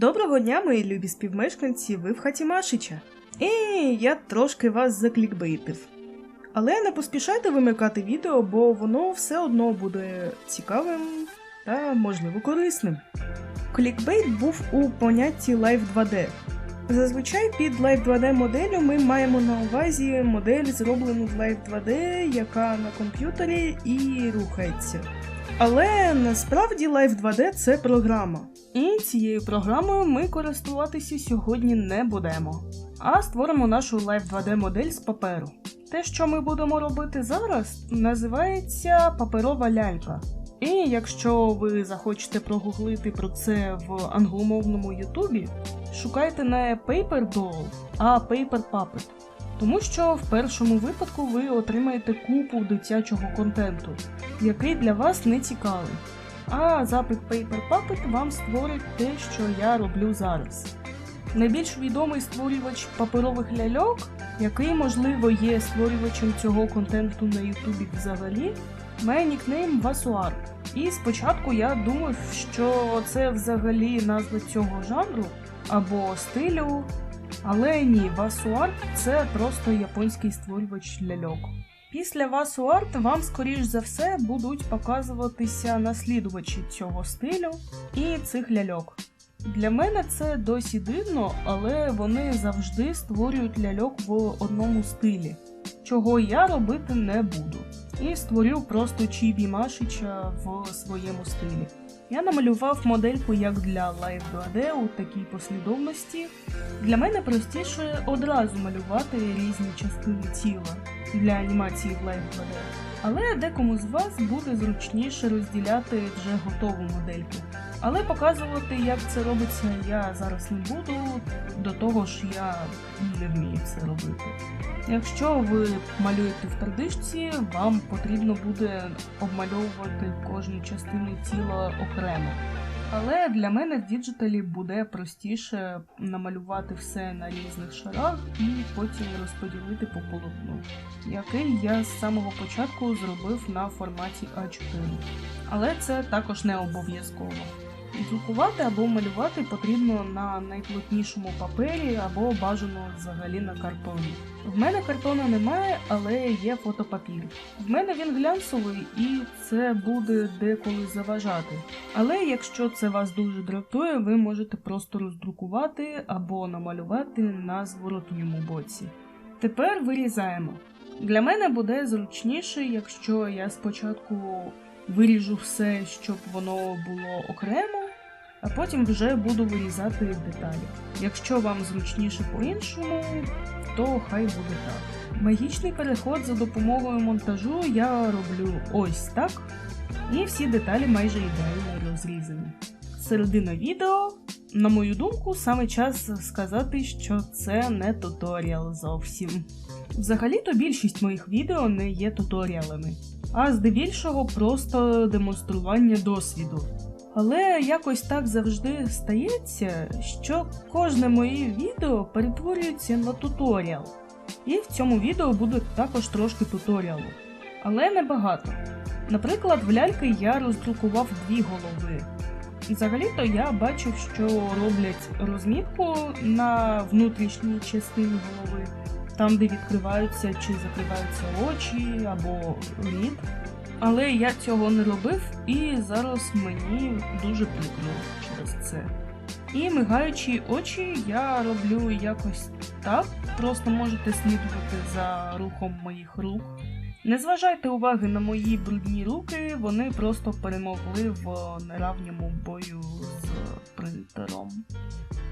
Доброго дня, мої любі співмешканці, ви в хаті Машича. І я трошки вас заклікбейтив. Але не поспішайте вимикати відео, бо воно все одно буде цікавим та, можливо, корисним. Клікбейт був у понятті Live 2D. Зазвичай під Live 2D моделлю ми маємо на увазі модель, зроблену в Live 2D, яка на комп'ютері і рухається. Але насправді Live 2D це програма. І цією програмою ми користуватися сьогодні не будемо. А створимо нашу Live 2D модель з паперу. Те, що ми будемо робити зараз, називається паперова лялька. І якщо ви захочете прогуглити про це в англомовному Ютубі, шукайте не Paper Doll, а Paper Puppet. Тому що в першому випадку ви отримаєте купу дитячого контенту, який для вас не цікавий. А запит Paper Puppet вам створить те, що я роблю зараз. Найбільш відомий створювач паперових ляльок, який, можливо, є створювачем цього контенту на Ютубі взагалі, має нікнейм Васуар. І спочатку я думав, що це взагалі назва цього жанру або стилю. Але ні, Васуарт це просто японський створювач ляльок. Після Васуарт вам, скоріш за все, будуть показуватися наслідувачі цього стилю і цих ляльок. Для мене це досі дивно, але вони завжди створюють ляльок в одному стилі, чого я робити не буду. І створю просто Чібі Машича в своєму стилі. Я намалював модельку як для Live 2D у такій послідовності. Для мене простіше одразу малювати різні частини тіла для анімації в Live 2D. Але декому з вас буде зручніше розділяти вже готову модельку. Але показувати, як це робиться, я зараз не буду, до того ж я не вмію це робити. Якщо ви малюєте в пердишці, вам потрібно буде обмальовувати кожну частину тіла окремо. Але для мене в діджиталі буде простіше намалювати все на різних шарах і потім розподілити по полотну, який я з самого початку зробив на форматі А4. Але це також не обов'язково. Друкувати або малювати потрібно на найплотнішому папері або бажано взагалі на картоні. В мене картону немає, але є фотопапір. В мене він глянцевий і це буде деколи заважати. Але якщо це вас дуже дратує, ви можете просто роздрукувати або намалювати на зворотньому боці. Тепер вирізаємо. Для мене буде зручніше, якщо я спочатку виріжу все, щоб воно було окремо, а потім вже буду вирізати деталі. Якщо вам зручніше по-іншому, то хай буде так. Магічний переход за допомогою монтажу я роблю ось так, і всі деталі майже ідеально розрізані. Середина відео, на мою думку, саме час сказати, що це не туторіал зовсім. Взагалі-то більшість моїх відео не є туторіалами, а здебільшого просто демонстрування досвіду. Але якось так завжди стається, що кожне моє відео перетворюється на туторіал. І в цьому відео буде також трошки туторіалу, але не багато. Наприклад, в ляльки я роздрукував дві голови. Взагалі-то я бачив, що роблять розмітку на внутрішній частині голови, там, де відкриваються чи закриваються очі або рід. Але я цього не робив, і зараз мені дуже прикро через це. І мигаючі очі я роблю якось так. Просто можете слідувати за рухом моїх рук. Не зважайте уваги на мої брудні руки, вони просто перемогли в неравньому бою з принтером.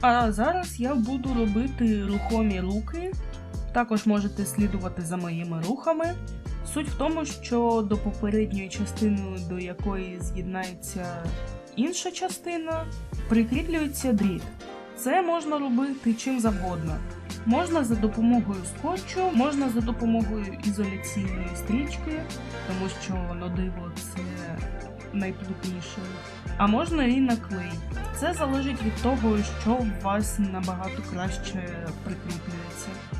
А зараз я буду робити рухомі руки. Також можете слідувати за моїми рухами. Суть в тому, що до попередньої частини, до якої з'єднається інша частина, прикріплюється дріт. Це можна робити чим завгодно. Можна за допомогою скотчу, можна за допомогою ізоляційної стрічки, тому що на диво це найплотніше. А можна і на клей. Це залежить від того, що у вас набагато краще прикріплюється.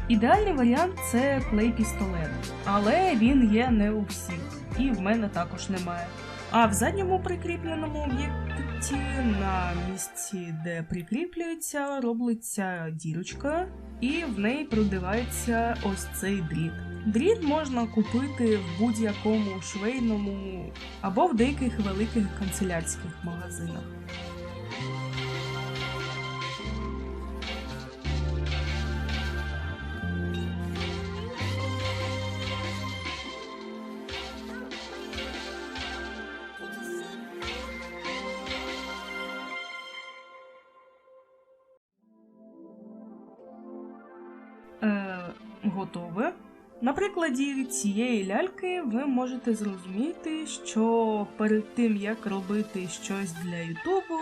Ідеальний варіант це клей-пістолет, але він є не у всіх, і в мене також немає. А в задньому прикріпленому об'єкті на місці, де прикріплюється, робиться дірочка, і в неї продивається ось цей дріт. Дріт можна купити в будь-якому швейному або в деяких великих канцелярських магазинах. Готове. На прикладі цієї ляльки ви можете зрозуміти, що перед тим як робити щось для Ютубу,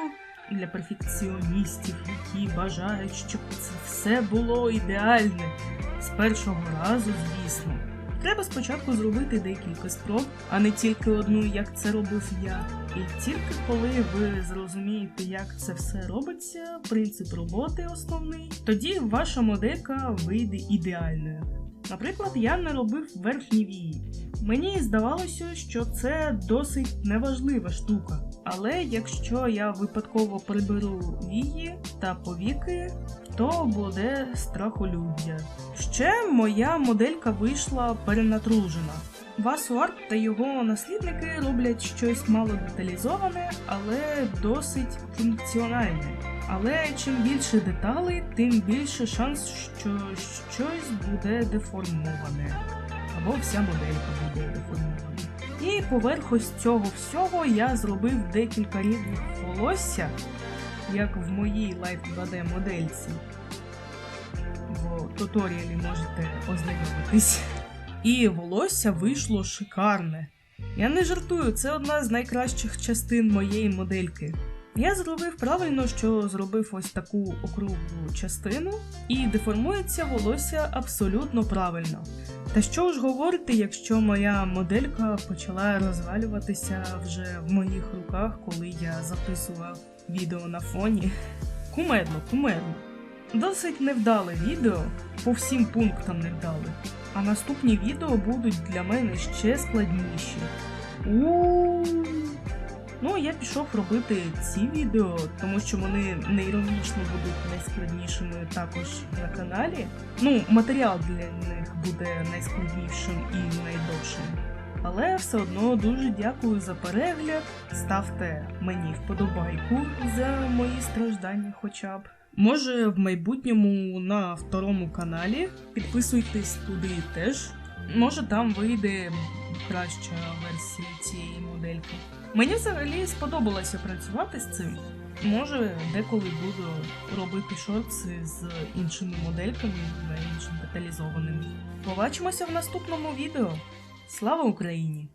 для перфекціоністів, які бажають, щоб це все було ідеальне з першого разу, звісно. Треба спочатку зробити декілька спроб, а не тільки одну, як це робив я. І тільки коли ви зрозумієте, як це все робиться, принцип роботи основний, тоді ваша моделька вийде ідеальною. Наприклад, я не робив верхні вії. Мені здавалося, що це досить неважлива штука. Але якщо я випадково приберу вії та повіки, то буде страхолюддя. Ще моя моделька вийшла перенатружена. Васуарт та його наслідники роблять щось мало деталізоване, але досить функціональне. Але чим більше деталей, тим більше шанс, що щось буде деформоване. Або вся моделька буде деформована. І поверх ось цього всього я зробив декілька рівних волосся, як в моїй Life 2D модельці. В туторіалі можете ознайомитись. І волосся вийшло шикарне. Я не жартую, це одна з найкращих частин моєї модельки. Я зробив правильно, що зробив ось таку округлу частину, і деформується волосся абсолютно правильно. Та що ж говорити, якщо моя моделька почала розвалюватися вже в моїх руках, коли я записував відео на фоні? Кумедно, кумедно. Досить невдале відео, по всім пунктам невдале. А наступні відео будуть для мене ще складніші. у Ну, я пішов робити ці відео, тому що вони нейронічно будуть найскладнішими також на каналі. Ну, матеріал для них буде найскладнішим і найдовшим. Але все одно дуже дякую за перегляд. Ставте мені вподобайку за мої страждання, хоча б. Може, в майбутньому на второму каналі підписуйтесь туди теж. Може, там вийде краща версія цієї модельки. Мені взагалі сподобалося працювати з цим. Може, деколи буду робити шорти з іншими модельками, менш деталізованими. Побачимося в наступному відео. Слава Україні!